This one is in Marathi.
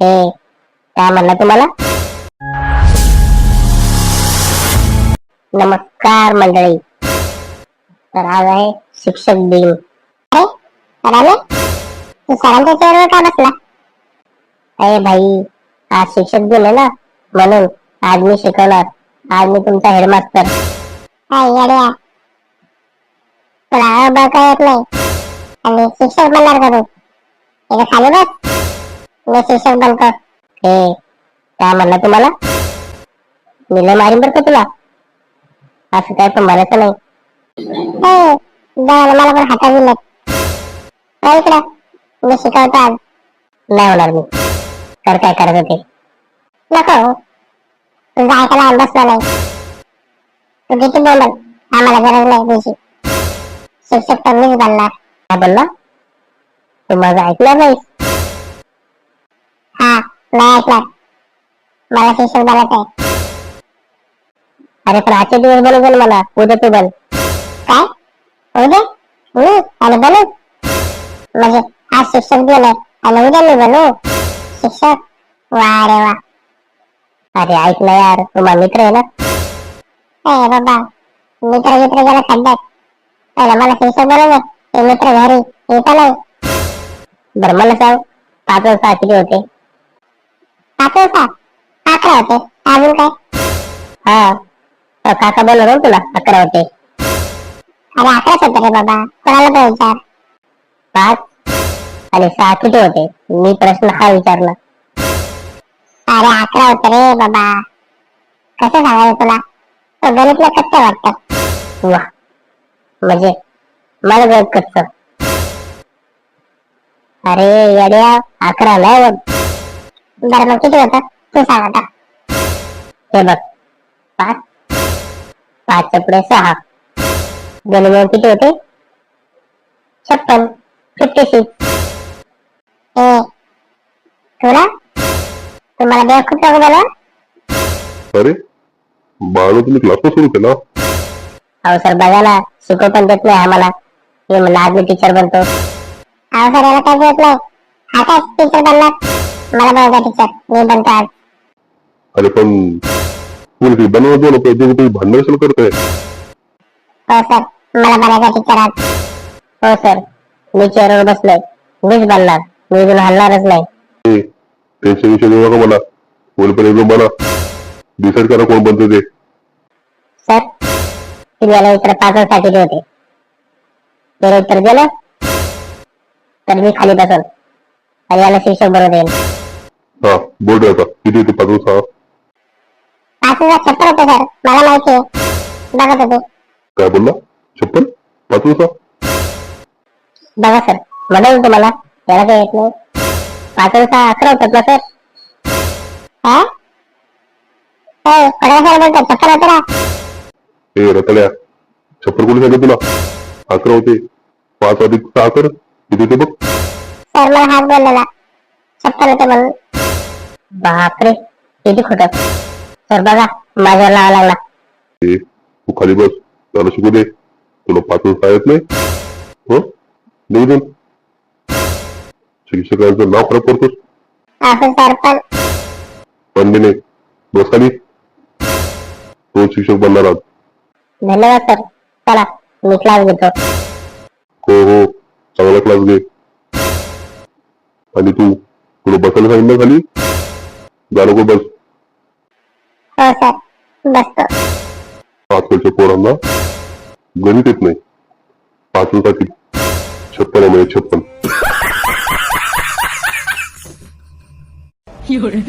हे काय म्हणलं तुम्हाला? नमस्कार मंडळी. तर आज आहे शिक्षक दिन. अरे तू सरांच्या चेअरवर का बसला? अरे भाई आज शिक्षक दिन आहे ना? म्हणून आज मी शिकवणार. आज मी तुमचा हेडमास्टर काय येड्या तुला अ ब काय येत नाही. आणि शिक्षक बनणार का तू? इथं खाली बस. मेसेज सांगताल का हे काय म्हणलं तुम्हाला? मी लय मारीन बरं का तुला? असं काय पण म्हणायचं नाही. हो देवाने मला पण हाता दिलं इकडं. मी शिकवतो आज. नाही होणार मी. तर काय करायचं ते नको. तुझा ऐकायला आम्ही नाही. तू किती बोलल आम्हाला गरज नाही तुझी. शिक्षक तर मीच बनणार. काय बोलला? तू माझं ऐकलं नाहीस? नाही ऐकणार मला शिक्षक बनायचं आहे. अरे पण आजचे दिवस बनवून मला उद्या तू बन. काय? उद्या? मी आणि बनू? म्हणजे आज शिक्षक दिवस आहे. आणि उद्या मी बनू? शिक्षक? वा रे वा. अरे ऐक ना यार. तू मित्र आहे ना? ए बाबा. मित्र मित्र गेला खड्ड्यात. पहिला मला शिक्षक बनवलं ते मित्र घरी येत नाही. बरं मला सांग. पाच वाजता किती होते. वाजता अकरा होते. अजून काय? हा. काका बोललो ना तुला अकरा होते. अरे अकराच होते रे बाबा. कोणाला पण विचार. पाच. आणि सहा किती होते? मी प्रश्न हा विचारला. अरे अकरा होते रे बाबा. कसं सांगायचं तुला? तो गणितला कच्चं वाटत. वा. म्हणजे मला गणित कच्चं. अरे येड्या अकरा नाही बरं मग किती होतं? तू सांग आता. हे बघ. पाच. पाच पुढे सहा. दोन मिळून किती होते? छप्पन. फिफ्टी सिक्स ए. तुला? तुम्हाला बेव खूप टाकू बोला अरे बाळू तुम्ही क्लास सुरू केला? अहो सर बघा ना शिकव पण देत नाही आम्हाला. हे म्हणलं आज मी टीचर बनतो. अहो सर याला काय देत नाही? हा काय टीचर बनणार. मला बनवता टीचर मी बनतो अरे पण तुम्ही ते बनवा दोन रुपये दोघं तुम्ही भांडण कशाला करताय. हो सर मला बनायचा टीचर आज. हो सर मी चेअरवर बसलोय. मीच बनणार मी इथून हलणारच नाही. ए, टेन्शन विषय देऊ नका मला. कोण पण एकदम बना. डिसाईड करा कोण बनते ते. सर तुम्ही याला उत्तर पाच साठी होते जर उत्तर दिलं तर मी खाली बसन आणि याला शिक्षक बरोबर देईन. हा बोर्ड आता किती येते पाच सहा पाच हजार छप्पन होते सर मला माहिती आहे बघत होते काय बोलला छप्पन पाच सहा बघा सर म्हणून तुम्हाला याला काही येत नाही पाच सहा अकरा होतात ना सर हा हो, पडा सर बोलतात छप्पन होते ना ए रतड्या छप्पन कोणी सांगितलं तुला अकरा होते पाच अधिक सहा कर किती येते बघ सर मला हात बोललेला छप्पन होते म्हणून बापरे किती खोट. सर बघा माझ्यावर लावा लागला ए तू खाली बस त्याला शिकू दे. तुला पाच सहा येत नाही. हो? शिक्षकांचं नाव खराब करतोस. असं सर पण पण नाही. बस खाली. तो शिक्षक बनणार आज. धन्यवाद सर. चला मी क्लास घेतो. हो हो. चांगला क्लास घे. आणि तू तुला बसायला सांगितलं खाली? नको बस हो सर बसतो आजकालच्या पोरांना गणित येत नाही. पाचवीसाठी छप्पन आहे म्हणजे छप्पन. 有人，